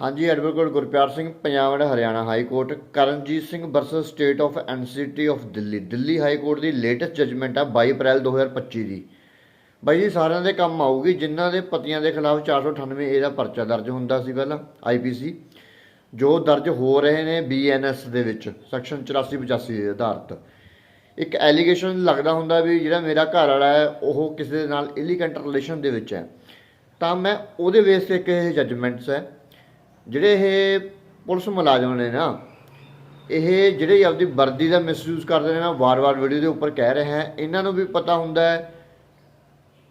ਹਾਂਜੀ, advocate Gurpyar Singh, Punjab and Haryana high court, Karanjit Singh versus state of NCT of Delhi Delhi high court the latest judgement ਆ 22 ਅਪ੍ਰੈਲ 2025 ਦੀ। ਬਾਈ ਜੀ, ਸਾਰਿਆਂ ਦੇ ਕੰਮ ਆਊਗੀ, ਜਿਨ੍ਹਾਂ ਦੇ ਪਤੀਆਂ ਦੇ ਖਿਲਾਫ 498 ਏ ਦਾ ਪਰਚਾ ਦਰਜ ਹੁੰਦਾ ਸੀ ਪਹਿਲਾਂ ਆਈਪੀਸੀ ਜੋ ਦਰਜ ਹੋ ਰਹੇ ਨੇ ਬੀਐਨਐਸ ਦੇ ਵਿੱਚ ਸੈਕਸ਼ਨ 84 85 ਦੇ ਆਧਾਰਤ। ਇੱਕ ਐਲੀਗੇਸ਼ਨ ਲੱਗਦਾ ਹੁੰਦਾ ਵੀ ਜਿਹੜਾ ਮੇਰਾ ਘਰ ਵਾਲਾ ਹੈ, ਉਹ ਕਿਸੇ ਦੇ ਨਾਲ ਇਲੀਗੈਂਟ ਰਿਲੇਸ਼ਨ ਦੇ ਵਿੱਚ ਹੈ। ਤਾਂ ਮੈਂ ਉਹਦੇ ਬੇਸ ਤੇ ਇੱਕ ਇਹ ਜੱਜਮੈਂਟਸ ਹੈ ਜਿਹੜੇ ਇਹ ਪੁਲਿਸ ਮੁਲਾਜ਼ਮ ਨੇ ਨਾ, ਇਹ ਜਿਹੜੇ ਆਪਦੀ ਵਰਦੀ ਦਾ ਮਿਸਯੂਜ਼ ਕਰਦੇ ਨੇ ਨਾ, ਵਾਰ-ਵਾਰ ਵੀਡੀਓ ਦੇ ਉੱਪਰ ਕਹਿ ਰਹੇ ਹੈ, ਇਹਨਾਂ ਨੂੰ ਵੀ ਪਤਾ ਹੁੰਦਾ ਹੈ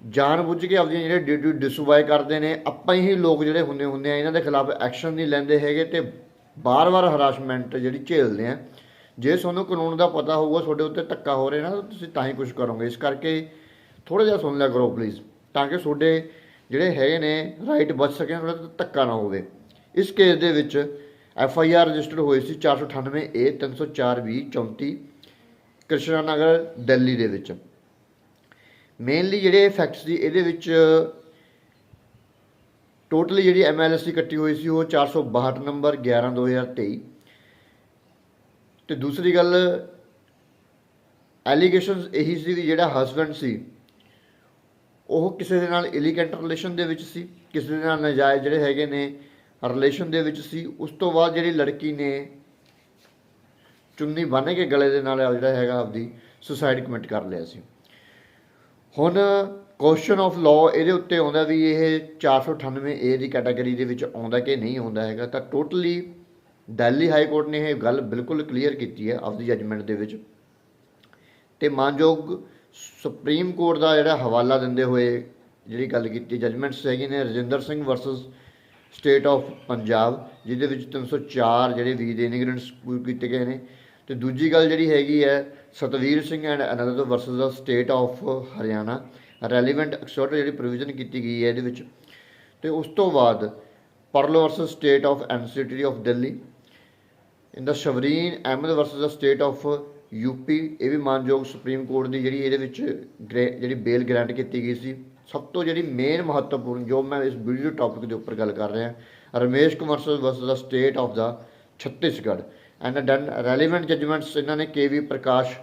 ਜਾਣ ਬੁੱਝ ਕੇ ਆਪਦੀਆਂ ਜਿਹੜੇ ਡਿਊਟੀ ਡਿਸਵਾਈ ਕਰਦੇ ਨੇ, ਆਪਾਂ ਹੀ ਲੋਕ ਜਿਹੜੇ ਹੁੰਦੇ ਹੁੰਦੇ ਆ, ਇਹਨਾਂ ਦੇ ਖਿਲਾਫ ਐਕਸ਼ਨ ਨਹੀਂ ਲੈਂਦੇ ਹੈਗੇ ਤੇ ਬਾਰ-ਬਾਰ ਹਰਾਸਮੈਂਟ ਜਿਹੜੀ ਝੇਲਦੇ ਆ। ਜੇ ਤੁਹਾਨੂੰ ਕਾਨੂੰਨ ਦਾ ਪਤਾ ਹੋਊਗਾ, ਤੁਹਾਡੇ ਉੱਤੇ ਧੱਕਾ ਹੋ ਰਿਹਾ ਨਾ ਤੁਸੀਂ ਤਾਂ ਹੀ ਕੁਝ ਕਰੋਗੇ। ਇਸ ਕਰਕੇ ਥੋੜਾ ਜਿਹਾ ਸੁਣ ਲਿਆ ਕਰੋ ਪਲੀਜ਼ ਤਾਂ ਕਿ ਤੁਹਾਡੇ ਜਿਹੜੇ ਹੈਗੇ ਨੇ ਰਾਈਟ ਬਚ ਸਕਣ ਥੋੜਾ ਧੱਕਾ ਨਾ ਹੋਵੇ। ਇਸ ਕੇਸ ਦੇ ਵਿੱਚ ਐਫ ਆਈ ਆਰ ਰਜਿਸਟਰਡ ਹੋਈ ਸੀ 498 ਏ 304 20 34 ਕ੍ਰਿਸ਼ਨਾ ਨਗਰ ਦਿੱਲੀ ਦੇ ਵਿੱਚ। ਮੇਨਲੀ ਜਿਹੜੇ ਫੈਕਟਸ ਸੀ, ਇਹਦੇ ਵਿੱਚ ਟੋਟਲੀ ਜਿਹੜੀ ਐਮਐਲਐਸਸੀ ਕੱਟੀ ਹੋਈ ਸੀ, ਉਹ 462 ਨੰਬਰ 11 2023 ਤੇ ਦੂਸਰੀ ਗੱਲ ਐਲੀਗੇਸ਼ਨਸ ਇਹੀ ਸੀ ਵੀ ਜਿਹੜਾ ਹਸਬੰਡ ਸੀ, ਉਹ ਕਿਸੇ ਦੇ ਨਾਲ ਇਲੀਗੈਂਟ ਰਿਲੇਸ਼ਨ ਦੇ ਵਿੱਚ ਸੀ, ਕਿਸੇ ਦੇ ਨਾਲ ਨਜਾਇਜ਼ ਜਿਹੜੇ ਹੈਗੇ ਨੇ ਰਿਲੇਸ਼ਨ ਦੇ ਵਿੱਚ ਸੀ, ਉਸ ਤੋਂ ਬਾਅਦ ਜਿਹੜੀ ਲੜਕੀ ਨੇ ਚੁੰਨੀ ਬੰਨ੍ਹ ਕੇ ਗਲੇ ਦੇ ਨਾਲ ਜਿਹੜਾ ਹੈਗਾ ਆਪਦੀ ਸੁਸਾਈਡ ਕਮਿਟ ਕਰ ਲਿਆ ਸੀ। ਹੁਣ ਕੁਐਸਚਨ ਆਫ ਲਾਅ ਇਹਦੇ ਉੱਤੇ ਆਉਂਦਾ ਵੀ ਇਹ 498 ਏ ਦੀ ਕੈਟਾਗਰੀ ਦੇ ਵਿੱਚ ਆਉਂਦਾ ਕਿ ਨਹੀਂ ਆਉਂਦਾ ਹੈਗਾ, ਤਾਂ ਟੋਟਲੀ ਦਿੱਲੀ ਹਾਈ ਕੋਰਟ ਨੇ ਇਹ ਗੱਲ ਬਿਲਕੁਲ ਕਲੀਅਰ ਕੀਤੀ ਹੈ ਆਪਦੀ ਜਜਮੈਂਟ ਦੇ ਵਿੱਚ। ਤੇ ਮਾਨਯੋਗ ਸੁਪਰੀਮ ਕੋਰਟ ਦਾ ਜਿਹੜਾ ਹਵਾਲਾ ਦਿੰਦੇ ਹੋਏ ਜਿਹੜੀ ਗੱਲ ਕੀਤੀ ਜਜਮੈਂਟਸ ਹੈਗੇ ਨੇ, Rajinder Singh versus state of Punjab ਜਿਹਦੇ ਵਿੱਚ 304 ਜਿਹੜੇ ਵੀ ਦੇ ਇਮੀਗ੍ਰੈਂਟਸ ਕੀਤੇ ਗਏ ਨੇ। ਤੇ ਦੂਜੀ ਗੱਲ ਜਿਹੜੀ ਹੈਗੀ ਹੈ, Satvir Singh and another versus the state of Haryana relevant ਐਕਸਟੋਰ ਜਿਹੜੀ ਪ੍ਰੋਵੀਜ਼ਨ ਕੀਤੀ ਗਈ ਹੈ ਇਹਦੇ ਵਿੱਚ। ਤੇ ਉਸ ਤੋਂ ਬਾਅਦ ਪਰਲੋ versus state of NCT of Delhi in the Shavreen Ahmed versus the state of UP ਇਹ ਵੀ ਮਾਨਯੋਗ ਸੁਪਰੀਮ ਕੋਰਟ ਦੀ ਜਿਹੜੀ ਇਹਦੇ ਵਿੱਚ ਗ੍ਰੇ- ਜਿਹੜੀ ਬੇਲ ਗ੍ਰਾਂਟ ਕੀਤੀ ਗਈ ਸੀ। ਸਭ ਤੋਂ ਜਿਹੜੀ ਮੇਨ ਮਹੱਤਵਪੂਰਨ, ਜੋ ਮੈਂ ਇਸ ਵੀਡੀਓ ਟੌਪਿਕ ਦੇ ਉੱਪਰ ਗੱਲ ਕਰ ਰਿਹਾ, Ramesh Kumar sir versus the state of the Chhattisgarh. And then relevant judgments ਇਹਨਾਂ ਨੇ ਕੇਵੀ ਪ੍ਰਕਾਸ਼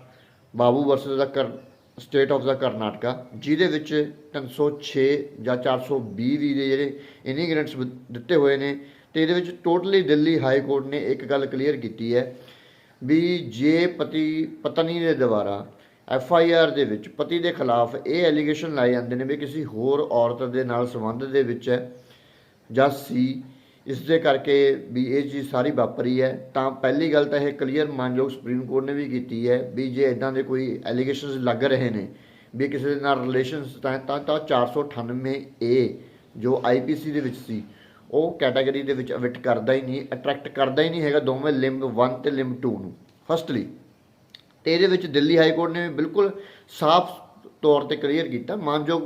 ਬਾਬੂ ਵਰਸਸ ਦਾ ਕਰ ਸਟੇਟ ਆਫ ਦਾ ਕਰਨਾਟਕਾ, ਜਿਹਦੇ ਵਿੱਚ 306 ਜਾਂ 420 ਵੀ ਦੇ ਜਿਹੜੇ ਇਮੀਗ੍ਰੈਂਟਸ ਦਿੱਤੇ ਹੋਏ ਨੇ, ਤੇ ਇਹਦੇ ਵਿੱਚ ਟੋਟਲੀ ਦਿੱਲੀ ਹਾਈ ਕੋਰਟ ਨੇ ਇੱਕ ਗੱਲ ਕਲੀਅਰ ਕੀਤੀ ਹੈ, ਵੀ ਜੇ ਪਤੀ, ਪਤਨੀ ਦੇ ਦੁਆਰਾ ਐਫ ਆਈ ਆਰ ਦੇ ਵਿੱਚ ਪਤੀ ਦੇ ਖਿਲਾਫ ਇਹ ਐਲੀਗੇਸ਼ਨ ਲਾਏ ਜਾਂਦੇ ਨੇ ਵੀ ਕਿਸੇ ਹੋਰ ਔਰਤ ਦੇ ਨਾਲ ਸੰਬੰਧ ਦੇ ਵਿੱਚ ਹੈ ਜਾਂ ਸੀ, ਇਸ ਦੇ ਕਰਕੇ ਵੀ ਇਹ ਚੀਜ਼ ਸਾਰੀ ਵਾਪਰੀ ਹੈ। ਤਾਂ ਪਹਿਲੀ ਗੱਲ ਤਾਂ ਇਹ ਕਲੀਅਰ ਮਾਨਯੋਗ ਸੁਪਰੀਮ ਕੋਰਟ ਨੇ ਵੀ ਕੀਤੀ ਹੈ ਵੀ ਜੇ ਇਦਾਂ ਦੇ ਕੋਈ ਐਲੀਗੇਸ਼ਨਸ ਲੱਗ ਰਹੇ ਨੇ ਵੀ ਕਿਸੇ ਦੇ ਨਾਲ ਰਿਲੇਸ਼ਨਸ ਤਾਂ ਤਾਂ ਤਾਂ 498 ਏ ਜੋ ਆਈਪੀਸੀ ਦੇ ਵਿੱਚ ਸੀ, ਉਹ ਕੈਟਾਗਰੀ ਦੇ ਵਿੱਚ ਅਵਿਟ ਕਰਦਾ ਹੀ ਨਹੀਂ ਅਟਰੈਕਟ ਕਰਦਾ ਹੀ ਨਹੀਂ ਹੈਗਾ ਦੋਵੇਂ ਲਿੰਬ 1 ਤੇ ਲਿੰਬ 2 ਨੂੰ। ਫਸਟਲੀ ਤੇ ਇਹਦੇ ਵਿੱਚ ਦਿੱਲੀ ਹਾਈ ਕੋਰਟ ਨੇ ਵੀ ਬਿਲਕੁਲ ਸਾਫ਼ ਤੌਰ ਤੇ ਕਲੀਅਰ ਕੀਤਾ, ਮਾਨਯੋਗ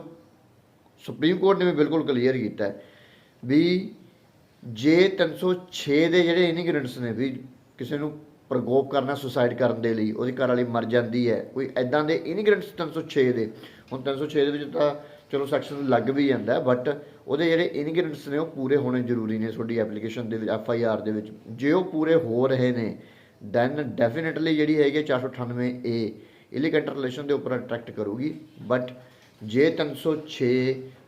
ਸੁਪਰੀਮ ਕੋਰਟ ਨੇ ਵੀ ਬਿਲਕੁਲ ਕਲੀਅਰ ਕੀਤਾ ਵੀ ਜੇ 306 ਦੇ ਜਿਹੜੇ ਇਮੀਗ੍ਰੈਂਟਸ ਨੇ ਵੀ ਕਿਸੇ ਨੂੰ ਪ੍ਰਗੋਪ ਕਰਨਾ ਸੁਸਾਈਡ ਕਰਨ ਦੇ ਲਈ, ਉਹਦੀ ਘਰ ਵਾਲੀ ਮਰ ਜਾਂਦੀ ਹੈ, ਕੋਈ ਐਦਾਂ ਦੇ ਇਮੀਗ੍ਰੈਂਟਸ 306 ਦੇ, ਹੁਣ 306 ਦੇ ਵਿੱਚ ਤਾਂ ਚਲੋ ਸੈਕਸ਼ਨ ਲੱਗ ਵੀ ਜਾਂਦਾ ਬਟ ਉਹਦੇ ਜਿਹੜੇ ਇਮੀਗ੍ਰੈਂਟਸ ਨੇ ਉਹ ਪੂਰੇ ਹੋਣੇ ਜ਼ਰੂਰੀ ਨੇ ਤੁਹਾਡੀ ਐਪਲੀਕੇਸ਼ਨ ਦੇ ਵਿੱਚ ਐਫ ਆਈ ਆਰ ਦੇ ਵਿੱਚ, ਜੇ ਉਹ ਪੂਰੇ ਹੋ ਰਹੇ ਨੇ ਦੈਨ ਡੈਫੀਨਿਟਲੀ ਜਿਹੜੀ ਹੈਗੀ ਹੈ 498 ਏ ਇਲੀਗੈਂਟ ਰਿਲੇਸ਼ਨ ਦੇ ਉੱਪਰ ਅਟਰੈਕਟ ਕਰੂਗੀ। ਬਟ ਜੇ 306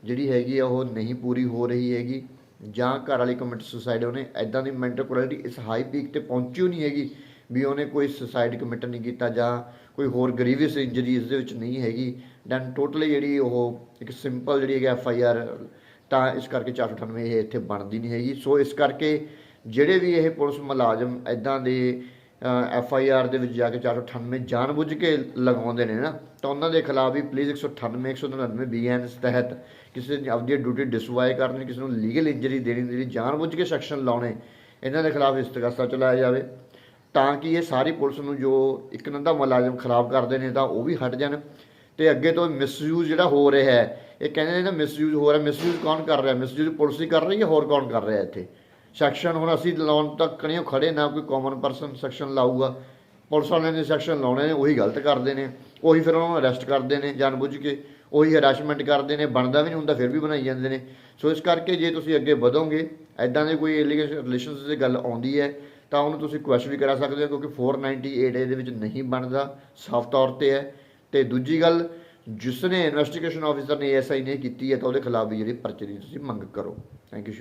ਜਿਹੜੀ ਹੈਗੀ ਆ ਉਹ ਨਹੀਂ ਪੂਰੀ ਹੋ ਰਹੀ ਹੈਗੀ, ਜਾਂ ਘਰ ਵਾਲੀ ਕਮਿਟ ਸੁਸਾਈਡ ਉਹਨੇ ਐਦਾਂ ਦੀ ਮੈਂਟਲ ਕੁਆਲਿਟੀ ਇਸ ਹਾਈ ਪੀਕ ਤੇ ਪਹੁੰਚੀ ਨਹੀਂ ਹੈਗੀ ਵੀ ਉਹਨੇ ਕੋਈ ਸੁਸਾਈਡ ਕਮਿਟ ਨਹੀਂ ਕੀਤਾ ਜਾਂ ਕੋਈ ਹੋਰ ਗਰੀਵੀਅਸ ਇੰਜਰੀ ਇਸ ਦੇ ਵਿੱਚ ਨਹੀਂ ਹੈਗੀ ਦੈਨ ਟੋਟਲੀ ਜਿਹੜੀ ਉਹ ਇੱਕ ਸਿੰਪਲ ਜਿਹੜੀ ਹੈਗੀ ਐਫ ਆਈ ਆਰ ਤਾਂ ਇਸ ਕਰਕੇ 498 ਇਹ ਇੱਥੇ ਬਣਦੀ ਨਹੀਂ ਹੈਗੀ। ਸੋ ਇਸ ਕਰਕੇ ਜਿਹੜੇ ਵੀ ਇਹ ਪੁਲਿਸ ਮੁਲਾਜ਼ਮ ਐਦਾਂ ਦੇ ਐਫ ਆਈ ਆਰ ਦੇ ਵਿੱਚ ਜਾ ਕੇ 498 ਜਾਣਬੁੱਝ ਕੇ ਲਗਾਉਂਦੇ ਨੇ ਨਾ, ਤਾਂ ਉਹਨਾਂ ਦੇ ਖਿਲਾਫ ਵੀ ਪਲੀਜ਼ 198 199 ਬੀਐਨਐਸ ਤਹਿਤ ਕਿਸੇ ਨੇ ਆਪਦੀ ਡਿਊਟੀ ਡਿਸਵਾਈ ਕਰਨੀ, ਕਿਸੇ ਨੂੰ ਲੀਗਲ ਇੰਜਰੀ ਦੇਣੀ, ਜਿਹੜੀ ਜਾਣਬੁੱਝ ਕੇ ਸੈਕਸ਼ਨ ਲਾਉਣੇ, ਇਹਨਾਂ ਦੇ ਖਿਲਾਫ ਇਸਤਗਾਸਾ ਚਲਾਇਆ ਜਾਵੇ। ਤਾਂ ਕਿ ਇਹ ਸਾਰੀ ਪੁਲਿਸ ਨੂੰ ਜੋ ਇੱਕ ਨੰਦਾ ਮੁਲਾਜ਼ਮ ਖਰਾਬ ਕਰਦੇ ਨੇ, ਤਾਂ ਉਹ ਵੀ ਹਟ ਜਾਣ। ਤੇ ਅੱਗੇ ਤੋਂ ਮਿਸਯੂਜ਼ ਜਿਹੜਾ ਹੋ ਰਿਹਾ ਹੈ, ਇਹ ਕਹਿੰਦੇ ਨੇ ਨਾ ਮਿਸਯੂਜ਼ ਹੋ ਰਿਹਾ ਮਿਸਯੂਜ਼ ਕੌਣ ਕਰ ਰਿਹਾ? ਮਿਸਯੂਜ਼ ਪੁਲਿਸ ਹੀ ਕਰ ਰਹੀ ਹੈ, ਹੋਰ ਕੌਣ ਕਰ ਰਿਹਾ ਇੱਥੇ? ਸੈਕਸ਼ਨ ਹੁਣ ਅਸੀਂ ਲਾਉਣ ਤੱਕ ਨਹੀਂ ਖੜੇ ਨਾ ਕੋਈ ਕਾਮਨ ਪਰਸਨ ਸੈਕਸ਼ਨ ਲਾਊਗਾ। ਪੁਲਿਸ ਵਾਲਿਆਂ ਨੇ ਸੈਕਸ਼ਨ ਲਾਉਣੇ ਨੇ, ਉਹੀ ਗਲਤ ਕਰਦੇ ਨੇ। ਉਹੀ ਫਿਰ ਉਹਨਾਂ ਨੂੰ ਅਰੈਸਟ ਕਰਦੇ ਨੇ ਜਾਣਬੁੱਝ ਕੇ। ਉਹੀ ਹਰਾਸਮੈਂਟ ਕਰਦੇ ਨੇ, ਬਣਦਾ ਵੀ ਨਹੀਂ ਹੁੰਦਾ, ਫਿਰ ਵੀ ਬਣਾਈ ਜਾਂਦੇ ਨੇ। ਸੋ ਇਸ ਕਰਕੇ ਜੇ ਤੁਸੀਂ ਅੱਗੇ ਵਧੋਗੇ ਐਦਾਂ ਦੇ ਕੋਈ ਐਲੀਗੇਸ਼ਨ ਰਿਲੇਸ਼ਨਸ ਦੀ ਗੱਲ ਆਉਂਦੀ ਹੈ, ਤਾਂ ਉਹਨੂੰ ਤੁਸੀਂ ਕੁਐਸਚਨ ਵੀ ਕਰਾ ਸਕਦੇ ਹੋ, ਕਿਉਂਕਿ 498 ਇਹਦੇ ਵਿੱਚ ਨਹੀਂ ਬਣਦਾ, ਸਾਫ਼ ਤੌਰ ਤੇ ਹੈ। ਤੇ ਦੂਜੀ ਗੱਲ, ਜਿਸ ਨੇ ਇਨਵੈਸਟੀਗੇਸ਼ਨ ਆਫੀਸਰ ਨੇ ਐਸਆਈ ਨੇ ਕੀਤੀ ਹੈ, ਤਾਂ ਉਹਦੇ ਖਿਲਾਫ ਵੀ ਜਿਹੜੀ ਪਰਚੇ ਦੀ ਤੁਸੀਂ ਮੰਗ ਕਰੋ। Thank you